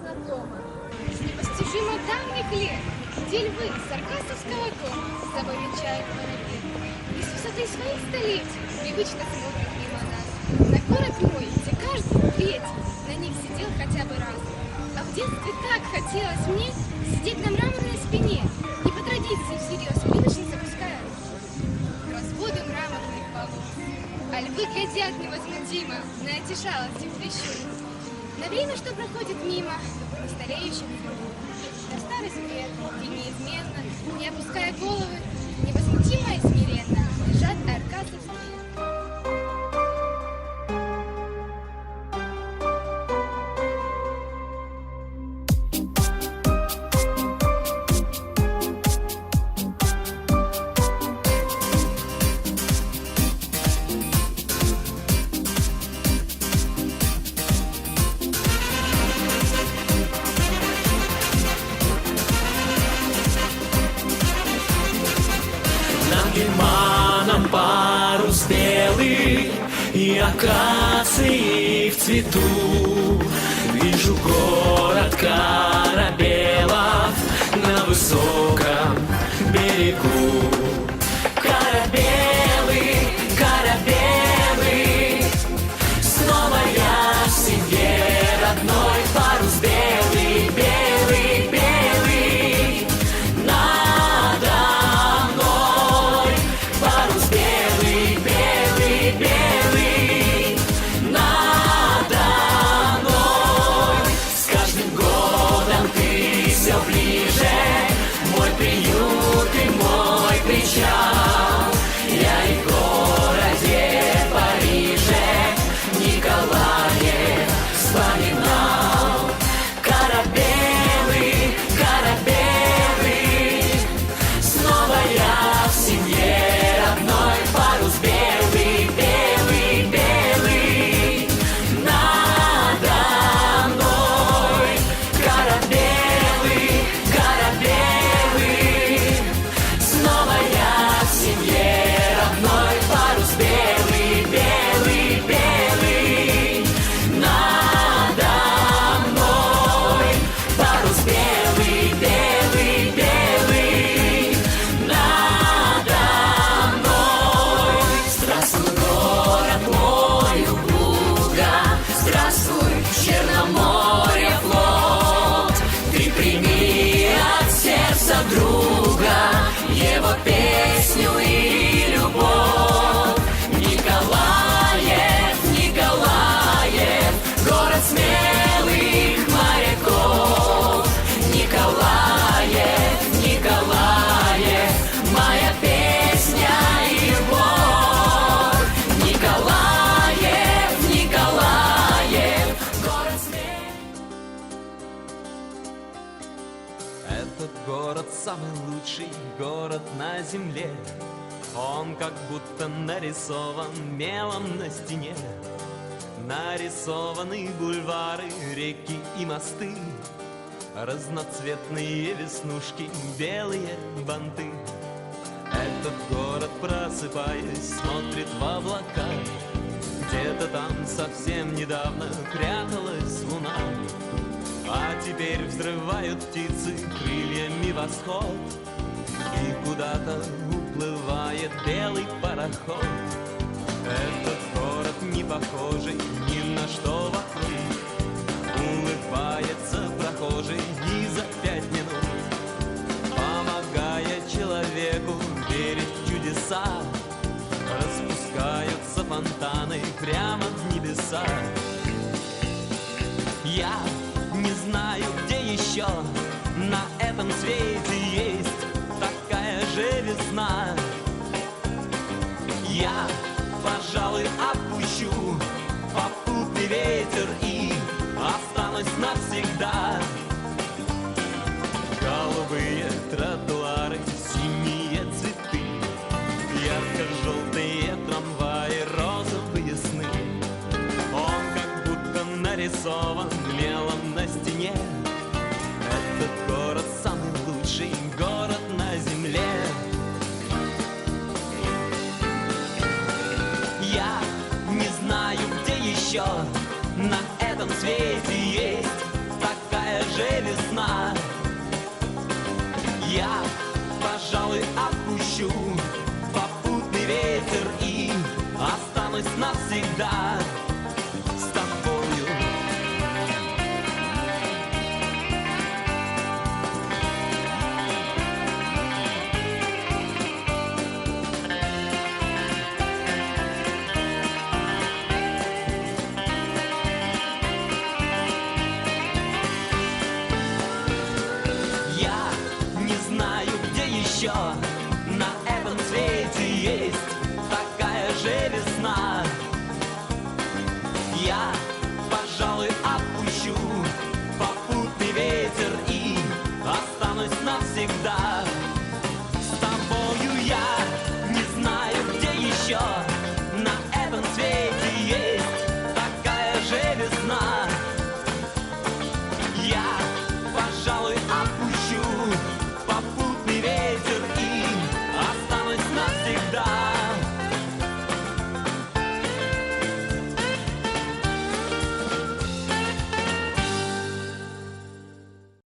знакома. Непостижимо давних лет, где львы саркастовского дома с собой венчают корабли. И с высоты своих столетий привычно смотрят мимо нас. На город мой, где каждый третий на них сидел хотя бы раз. А в детстве так хотелось мне сидеть на мраморной спине и по традиции всерьез прилично запуская руки к разводу мраморных полов. А львы глядят невозмутимо на эти жалости прищуры. На время, что проходит мимо, на стареющих. На старость лет и неизменно, не опуская головы, невозмутимо и смиренно лежат аркадовские И акации в цвету Этот город самый лучший город на земле. Он как будто нарисован мелом на стене. Нарисованы бульвары, реки и мосты. Разноцветные веснушки, белые банты. Этот город, просыпаясь, смотрит в облака. Где-то там совсем недавно пряталась луна а теперь взрывают птицы крыльями восход. И куда-то уплывает белый пароход. Этот город не похожий ни на что вокруг еще на этом свете есть такая же весна. Я, пожалуй, опущу попутный ветер и останусь навсегда. Голубые тротуары, синие цветы, ярко-желтые трамваи, розовые сны. Он как будто нарисован Я не знаю, где еще на этом свете есть такая же весна. Я, пожалуй,